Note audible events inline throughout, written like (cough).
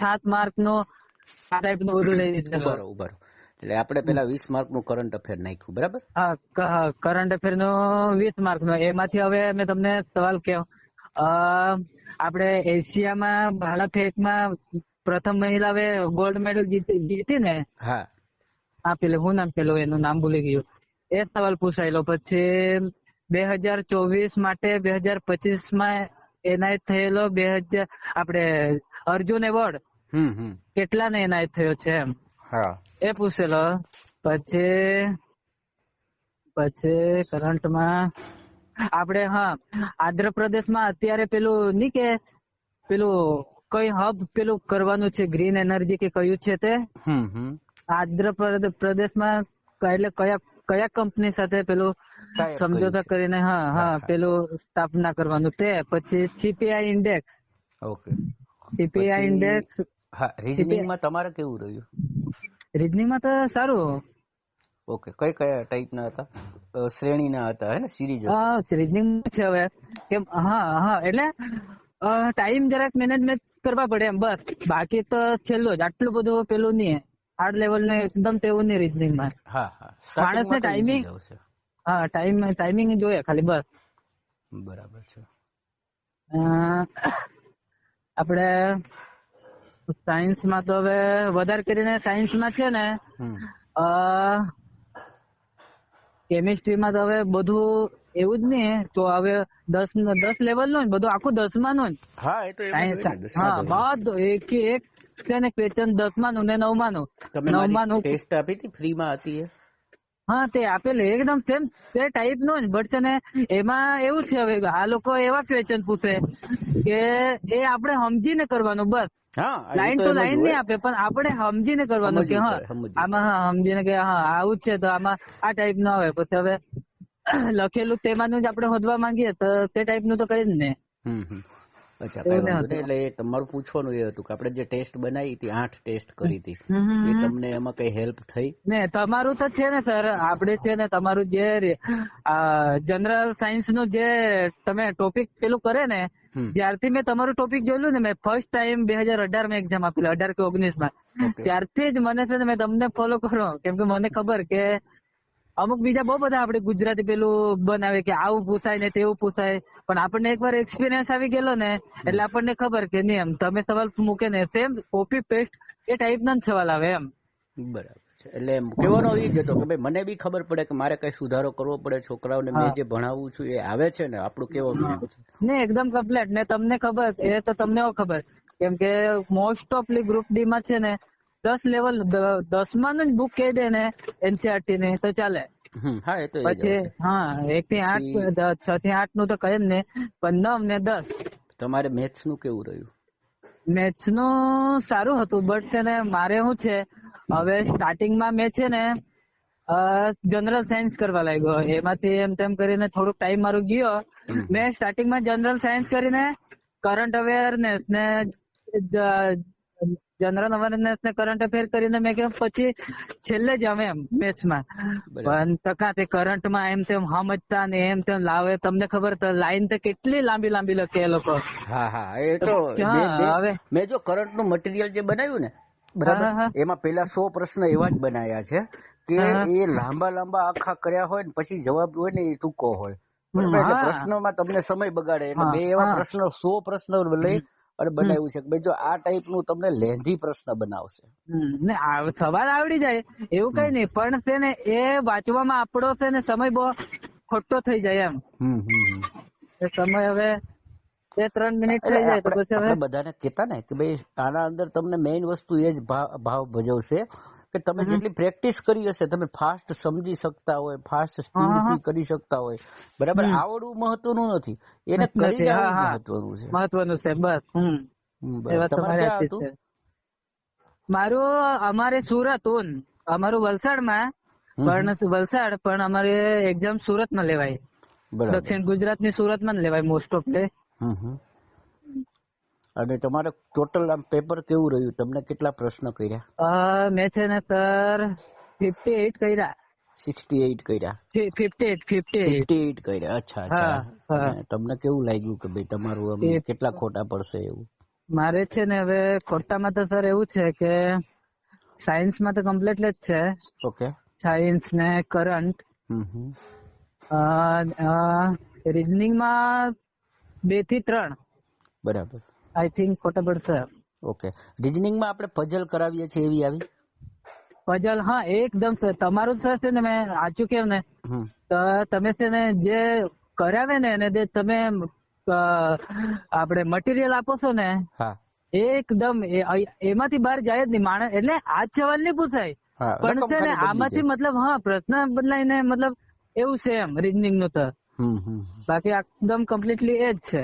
સાત માર્કનું આ ટાઈપનું બધું લઈ લીધું. ઉભારો એટલે આપણે પેલા વીસ માર્કનું કરંટ અફેર નાખ્યું બરાબર? હા કરંટ અફેરનું વીસ માર્કનું એમાંથી હવે મેં તમને સવાલ કહ્યો આપણે એશિયામાં ભાલા ફેંકમાં પ્રથમ મહિલા હવે ગોલ્ડ મેડલ જીતી ને? હા. હા પેલું હું નામ પેલું એનું નામ ભૂલી ગયું. એ સવાલ પૂછાયેલો. પછી બે હજાર ચોવીસ માટે બે હજાર પચીસમાં એનાયત થયેલો બે હજાર આપણે અર્જુન એવોર્ડ કેટલાને એનાયત થયો છે એમ? એ પૂછેલો પછી પછી કરંટમાં આપણે હા આંધ્રપ્રદેશમાં અત્યારે પેલું નહીં કે પેલું કઈ હબ પેલું કરવાનું છે ગ્રીન એનર્જી કે કયું છે તે? હમ હમ. આંધ્રપ્રદેશમાં ક- એટલે કયા કયા કંપની સાથે પેલું સમજોતા કરીને હા હા, હા હા. પેલું સ્થાપના કરવાનું તે. પછી CPI index. Okay. CPI index હા રીઝનિંગમાં તમારે કેવું રહ્યું? રીઝનિંગમાં તો સારું. ઓકે કઈ કયા ટાઈપના હતા? શ્રેણીના હતા હે ને? સિરીઝ હા રીઝનિંગ છે હવે. કેમ હા હા એટલે ટાઈમ જરાક મેનેજમેન્ટ કરવા પડે એમ બસ. બાકી તો છેલ્લો જ આટલું બધું પેલું નહીં. હાર્ડ લેવલ ને એકદમ તેવું નહીં રીઝનિંગમાં હા હા. માણસ ને માં આવશે. હા ટાઈમ ટાઈમિંગ જોઈએ ખાલી બસ. બરાબર છે. આપણે સાયન્સમાં તો હવે વધારે કરીને સાયન્સમાં છે ને કેમિસ્ટ્રીમાં તો હવે બધું એવું જ નહીં તો હવે દસ દસ લેવલનું બધું આખું દસમા નું જ હા એ તો સાયન્સ હા બધું એક એક છે ને ક્વેશ્ચન દસમા નું ને નવમા નું. નવમા નું. ટેસ્ટ આપી હતી? ફ્રીમાં હતી હા તે આપેલું એકદમ સેમ તે ટાઈપનું જ બટ છે ને એમાં એવું છે હવે આ લોકો એવા ક્વેશ્ચન પૂછે કે એ આપણે સમજીને કરવાનું બસ. લાઈન તો લાઈન નહીં આપે પણ આપણે સમજીને કરવાનું કે હા આમાં હા સમજીને કે હા આવું જ છે તો આમાં આ ટાઈપનું આવે. પછી હવે લખેલું તેમાંનું જ આપણે શોધવા માંગીએ તો તે ટાઈપનું તો કરી જ ને. અચ્છા કઈ વાંધો નહીં એટલે તમારું પૂછવાનું એ હતું કે આપણે જે ટેસ્ટ બનાવી હતી આઠ ટેસ્ટ કરી હતી એ તમને એમાં કઈ હેલ્પ થઈ? ને તમારું તો છે ને સર આપણે છે ને તમારું જે જનરલ સાયન્સનું જે તમે ટોપિક પેલું કરે ને જ્યારથી મેં તમારું ટોપિક જોયેલું ને મેં ફર્સ્ટ ટાઈમ બે હજાર અઢારમાં એક્ઝામ આપેલી અઢાર કે ઓગણીસમાં ત્યારથી જ મને છે ને મેં તમને ફોલો કરો કેમ કે મને ખબર કે અમુક બીજા બહુ બધા આપણે ગુજરાતી પેલું બનાવે કે આવું પૂછાય ને તેવું પૂછાય પણ આપણને એકવાર એક્સપિરિયન્સ આવી ગયેલો ને એટલે આપણને ખબર કે નહીં એમ તમે સવાલ મૂકે ને સેમ કોપી પેસ્ટ એ ટાઈપના જ સવાલ આવે એમ. બરાબર એટલે કહેવાનો એ જ હતો કે ભાઈ મને બી ખબર પડે કે મારે કઈ સુધારો કરવો પડે છોકરાઓને મેં જે ભણાવું છું એ આવે છે ને? આપણું કેવાનું ને એકદમ કમ્પ્લેટ ને તમને ખબર એ તો તમને ખબર કેમ કે મોસ્ટ ઓફલી ગ્રુપ ડી માં છે ને દસ લેવલ દસમા નું જ બુક કહી દે ને એનસીઆરટી ની તો ચાલે. હા એ તો પછી હા એક થી આઠ છ થી આઠનું તો કહે જ ને પણ નવ ને દસ. તમારે મેથ્સનું કેવું રહ્યું? મેથ્સનું સારું હતું બટ છે ને મારે શું છે હવે સ્ટાર્ટિંગમાં મેં છે ને જનરલ સાયન્સ કરવા લાગ્યો. એમાંથી એમ તેમ કરીને થોડુંક ટાઈમ મારો ગયો. મેં સ્ટાર્ટિંગમાં જનરલ સાયન્સ કરીને કરંટ અવેરનેસ ને જનરલ અવેરનેસ ને કરંટ અફેર કરીને મેં કે પછી છેલ્લે જ અમે બરાબર. પણ ટકા તે કરંટમાં એમ તેમ સમજતા ને એમ તેમ લાવે તમને ખબર તો લાઈન તો કેટલી લાંબી લાંબી લખે એ લોકો. હા હા એ તો હવે- મેં જો કરંટનું મટીરિયલ જે બનાવ્યું ને બરાબર? એમાં પેલા સો પ્રશ્ન એવા જ બનાવ્યા છે કે એ લાંબા લાંબા આખા કર્યા હોય ને પછી જવાબ હોય ને એ ટૂંકો હોય. પ્રશ્નોમાં તમને સમય બગાડે. એટલે બે એવા. પ્રશ્નો સો પ્રશ્નો લઈ અને બનાવ્યું છે કે ભાઈ જો આ ટાઈપનું તમને લેન્ધી પ્રશ્ન બનાવશે. ને સવાલ આવડી જાય. એવું કઈ નહીં પણ છે ને એ વાંચવામાં આપણો છે ને સમય બહુ ખોટો થઈ જાય એમ. હમ હમ હમ. એ સમય હવે બે ત્રણ મિનિટ થઈ જાય તો પછી હવે બધાને કહેતા ને કે ભાઈ આના અંદર તમને મેઇન વસ્તુ એ જ ભાવ ભજવશે કે તમે જેટલી પ્રેક્ટિસ કરી હશે તમે ફાસ્ટ સમજી શકતા હોય ફાસ્ટ સ્પીડથી કરી શકતા હોય. બરાબર. આવડવું મહત્વનું નથી. એને કરી જવું મહત્વનું છે. મહત્વનું છે બસ. હમ. મારું અમારે સુરત ઉન અમારું વલસાડમાં માં પણ વલસાડ પણ અમારે એક્ઝામ સુરતમાં લેવાય. દક્ષિણ ગુજરાતની સુરતમાં જ લેવાય મોસ્ટ ઓફ લે. અને તમારે ટોટલ આમ પેપર કેવું રહ્યું? તમને કેટલા પ્રશ્ન કર્યા? મેં છે ને સર ફિફ્ટી એઇટ કર્યા. સિક્સટી એઇટ કર્યા. Fifty eight fifty fifty eight કર્યા. અચ્છા અચ્છા. તમને કેવું લાગ્યું કે ભાઈ તમારું આમ કેટલા ખોટા પડશે એવું? મારે છે ને હવે ખોટામાં તો સર એવું છે કે સાયન્સમાં તો કમ્પ્લીટ જ છે. ઓકે. સાયન્સ ને કરંટ હમ હમ. રીઝનિંગમાં બેથી ત્રણ. બરાબર. I think quotable sir okay રિઝનિંગમાં આપણે પઝલ કરાવીએ છીએ એવી આવી? પઝલ હા એકદમ સર તમારું સર છે ને મેં આચું કેમ ને? તો તમે છે ને જે કરાવે ને એને જે તમે આપણે મટીરિયલ આપો છો ને હા. એકદમ એમાંથી બહાર જાય જ નહીં. માણસ એટલે આ સવાલ નહીં પૂછાય. પણ છે ને આમાંથી મતલબ હા પ્રશ્ન બદલાઈને મતલબ એવું છે એમ રીઝનિંગનું તો. બાકી એકદમ કમ્પ્લીટલી એ જ છે.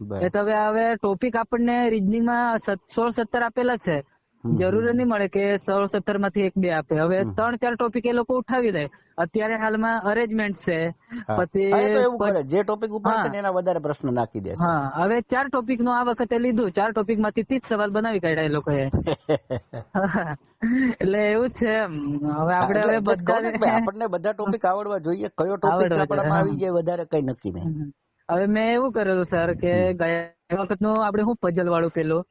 એ બરાબર. તો હવે હવે ટોપિક આપણને રીઝનિંગમાં સોળ સત્તર આપેલા છે. જરૂર નહીં મળે કે સોળ સત્તરમાંથી એક બે આપે. હવે ત્રણ ચાર ટોપિક એ લોકો ઉઠાવી દે. અત્યારે હાલમાં અરેન્જમેન્ટ છે. પછી જે ટોપિક ઉપર છે એના વધારે પ્રશ્ન નાખી દે હા હવે ચાર ટોપિકનું આ વખતે લીધું. ચાર ટોપિકમાંથી ત્રીસ સવાલ બનાવી કાઢ્યા એ લોકોએ. (laughs) એટલે એવું છે. હવે આપણે હવે એટલે બધા આપણને બધા ટોપિક આવડવા જોઈએ. કયો ટોપિક આપણામાં આવી જાય વધારે કઈ નક્કી નહીં. હવે મેં એવું કરેલું સર કે ગયા વખતનું આપણે શું પજલ વાળું પેલું?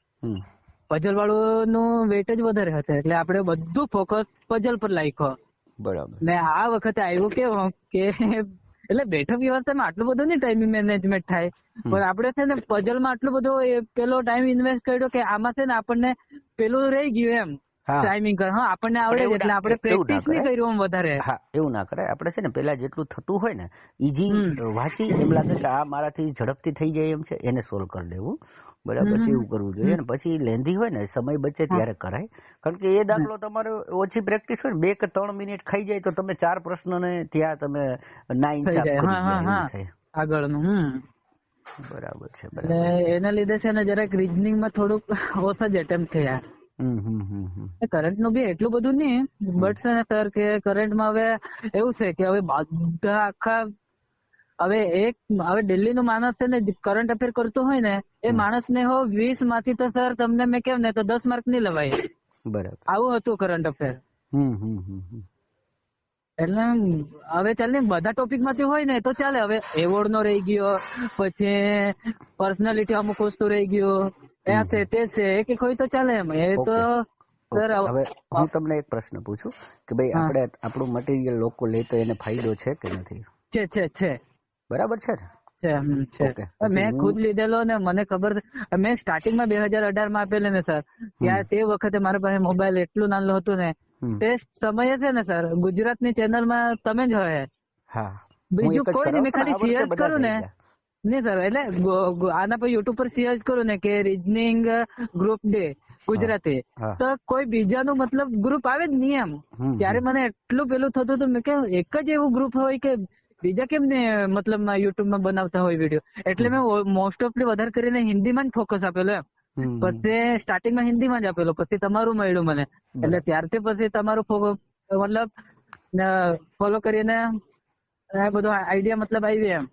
પઝલ વાળું નું વેટ જ વધારે હતું એટલે આપણે બધું ફોકસ પજલ પર લાખ્યો બરાબર. ને આ વખતે આવ્યું કેવું કે એટલે બેઠક વ્યવસ્થામાં આટલું બધું નહીં ટાઈમ મેનેજમેન્ટ થાય પણ આપણે છે ને પઝલમાં આટલું બધું પેલો ટાઈમ ઇન્વેસ્ટ કર્યો કે આમાં છે ને આપણને પેલું રહી ગયું એમ. હા. કર. હા આપણને આવડે એટલે આપણે પ્રેક્ટિસ નહીં કર્યું આમ વધારે. હા એવું ના કરાય આપણે છે ને પેલા જેટલું થતું હોય ને ઈજી વાંચી એમ લાગે કે આ મારાથી ઝડપથી થઈ જાય એમ છે એને સોલ્વ કરી દેવું. બરાબર છે એવું કરવું જોઈએ. અને પછી લેન્ધી હોય ને સમય બચે ત્યારે કરાય. કારણ કે એ દાખલો તમારો ઓછી પ્રેક્ટિસ હોય ને બે કે ત્રણ મિનિટ ખાઈ જાય તો તમે ચાર પ્રશ્નને ત્યાં તમે ના ઇન્સાફ કરી થાય. આગળનું હમ. બરાબર છે બરાબર એના લીધે છે ને જરાક રીઝનિંગમાં થોડુંક ઓછા જ એટેમ્પ થયા. કરંટનું બી એટલું બધું નહીં બટ છે ને સર કે કરંટમાં હવે એવું છે કે હવે બધા આખા હવે એક હવે દિલ્હી નું માણસ છે ને કરંટ અફેર કરતો હોય ને એ માણસ ને હો વીસમાંથી તો સર તમને મેં કેમ ને તો દસ માર્ક નહીં લવાય. બરાબર. આવું હતું કરંટ અફેર એટલે હવે ચાલ બધા ટોપિકમાંથી હોય ને તો ચાલે હવે એવોર્ડ નો રહી ગયો પછી પર્સનાલિટી અમુક વસ્તુ રહી ગયો. આ છે તે છે. એક એક હોય તો ચાલે એમ. એ તો સર હવે હું તમને એક પ્રશ્ન પૂછું કે ભાઈ આપણે આપણું મટીરિયલ લોકો લે તો એને ફાયદો છે કે નથી? છે છે છે. બરાબર છે ને? છે છે. મેં ખુદ લીધેલો ને મને ખબર મેં સ્ટાર્ટિંગમાં બે હજાર અઢારમાં આપેલો ને સર. ત્યાં તે વખતે મારા પાસે મોબાઈલ એટલું નાનું હતું ને તે સમયે છે ને સર ગુજરાતની ચેનલમાં તમે જ હોય. બીજું કોઈ નહીં. મેં ખાલી શેર કરું ને. નહીં સર એટલે આના પર યુટ્યુબ પર શેર કરું ને કે રીઝનિંગ ગ્રુપ ડે ગુજરાતી. તો કોઈ બીજાનું મતલબ ગ્રુપ આવે જ નહીં એમ. ત્યારે મને એટલું પેલું થતું હતું મેં કે એક જ એવું ગ્રુપ હોય કે બીજા કેમ ને મતલબ યુટ્યુબમાં બનાવતા હોય વીડિયો એટલે મેં મોસ્ટ ઓફલી વધારે કરીને હિન્દીમાં જ ફોકસ આપેલો એમ. પછી સ્ટાર્ટિંગમાં હિન્દીમાં જ આપેલો પછી તમારું મળ્યું મને. એટલે ત્યારથી પછી તમારું મતલબ ફોલો કરીને આ બધો આઈડિયા મતલબ આવી એમ.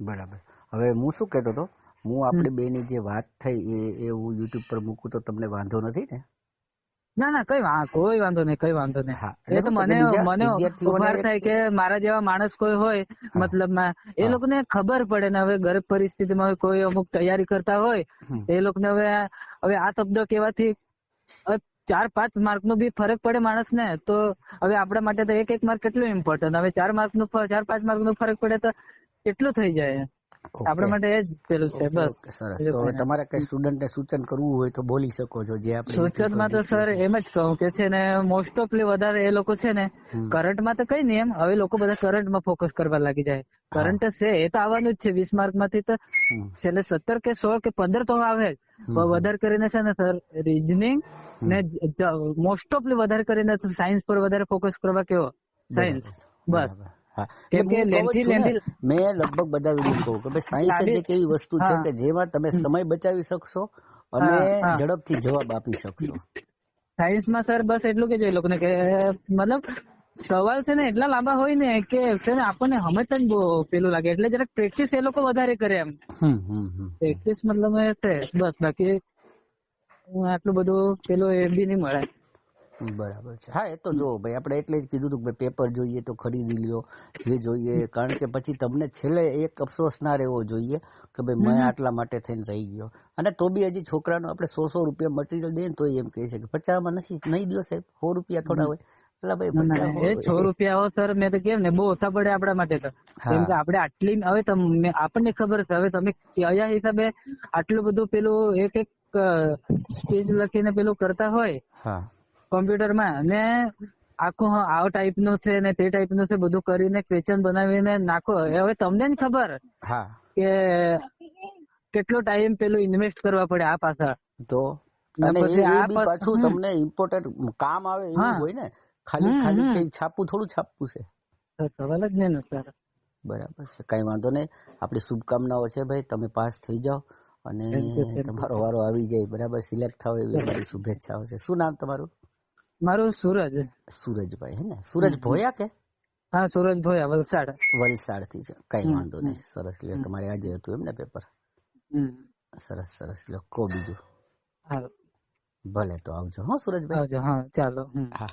બરાબર. હવે હું શું કહેતો હતો? હું આપણી બેની જે વાત થઈ એ એ હું યુટ્યુબ પર મૂકું તો તમને વાંધો નથી ને? ના ના કઈ કોઈ વાંધો નહીં કઈ વાંધો નહીં. તો મને મને ઉભાર થાય કે મારા જેવા માણસ કોઈ હોય મતલબ એ. લોકોને ખબર પડે ને હવે ગરીબ પરિસ્થિતિમાં કોઈ અમુક તૈયારી કરતા હોય એ લોકોને હવે હવે આ શબ્દ કેવાથી ચાર પાંચ માર્ક નો બી ફરક પડે માણસ ને તો હવે આપણા માટે તો એક એક માર્ક કેટલું ઇમ્પોર્ટન્ટ હવે ચાર માર્કનું ચાર પાંચ માર્કનું ફરક પડે તો કેટલું થઈ જાય. આપણા માટે જ પેલું છે બસ. સરસ. તો તમારે કઈ સ્ટુડન્ટને સૂચન કરવું હોય તો બોલી શકો છો જે આપણે સૂચનમાં તો સર એમ જ કહું કે છે ને મોસ્ટ ઓફલી વધારે એ લોકો છે ને. કરંટમાં તો કઈ નહીં એમ હવે લોકો બધા કરંટમાં ફોકસ કરવા લાગી જાય. કરંટ છે એ તો આવવાનું જ છે વીસ માર્કમાંથી તો છેલ્લે સત્તર કે સોળ કે પંદર તો આવે જ. વધારે કરીને છે ને સર રીઝનિંગ ને મોસ્ટ ઓફલી વધારે કરીને સાયન્સ પર વધારે ફોકસ કરવા કેવો? સાયન્સ બસ. મેં લગભગ બધા વીડિયો કહું કે ભાઈ સાયન્સ એક એવી વસ્તુ છે કે જેમાં તમે સમય બચાવી શકશો અને. ઝડપથી જવાબ આપી શકશો. સાયન્સમાં સર બસ એટલું કે એ લોકોને કે મતલબ સવાલ છે ને એટલા લાંબા હોય ને કે છે ને આપણને સમજતા જ બહુ પેલું લાગે એટલે જરાક પ્રેક્ટિસ એ લોકો વધારે કરે એમ. હમ હમ હમ પ્રેક્ટિસ મતલબ બસ બાકી આટલું બધું પેલું એ બી નહીં મળે. બરાબર છે. હા એ તો જો ભાઈ આપણે એટલે જ કીધું હતું કે પેપર જોઈએ તો ખરીદી લ્યો જે જોઈએ કારણ કે પછી તમને છેલ્લે એક અફસોસ ના રહેવો જોઈએ કે ભાઈ મેં આટલા માટે થઈને રહી ગયો. અને તો બી હજી છોકરાનો આપણે સો સો રૂપિયા મટીરિયલ ને તો એમ કહે છે કે પચાસમાં નથી નહીં દો સાહેબ સો રૂપિયા થોડા હોય. એટલે ભાઈ એ છ રૂપિયા સર મેં તો કેમ ને બહુ ઓછા પડે આપણા માટે તો. કેમ કે આપણે આટલી હવે તમે આપણને ખબર છે હવે તમે કયા હિસાબે આટલું બધું પેલું એક એક સ્પીચ લખીને પેલું કરતા હોય. હા. કોમ્પ્યુટરમાં અને આખું આ ટાઈપ ટાઈપનું છે ને તે ટાઈપનું છે બધું કરીને ક્વેશ્ચન બનાવીને નાખો. હવે તમને જ ખબર હા. કે કેટલો ટાઈમ પેલું ઇન્વેસ્ટ કરવા પડે આ પાછળ. તો અને એ આ પાછું તમને ઇમ્પોર્ટન્ટ કામ આવે એવું હોય ને ખાલી ખાલી. કઈ છાપવું થોડું છાપવું છે. સવાલ જ નહીં સર. બરાબર છે. કઈ વાંધો નહીં. આપણી શુભકામનાઓ છે ભાઈ તમે પાસ થઈ જાઓ અને. તમારો વારો આવી જાય. બરાબર? સિલેક્ટ થાવ એવી મારી શુભેચ્છાઓ છે. શું નામ તમારું? મારું સુરજ. સુરજભાઈ હે ને? સુરજ ભોયા કે? હા સુરજ ભોયા વલસાડ. વલસાડથી છે કઈ વાંધો નહીં. સરસ લ્યો. તમારે આજે હતું એમ ને પેપર સરસ સરસ લ્યો. કો બીજું? ભલે તો આવજો હો સુરજભાઈ. આવજો હા ચાલો. હા.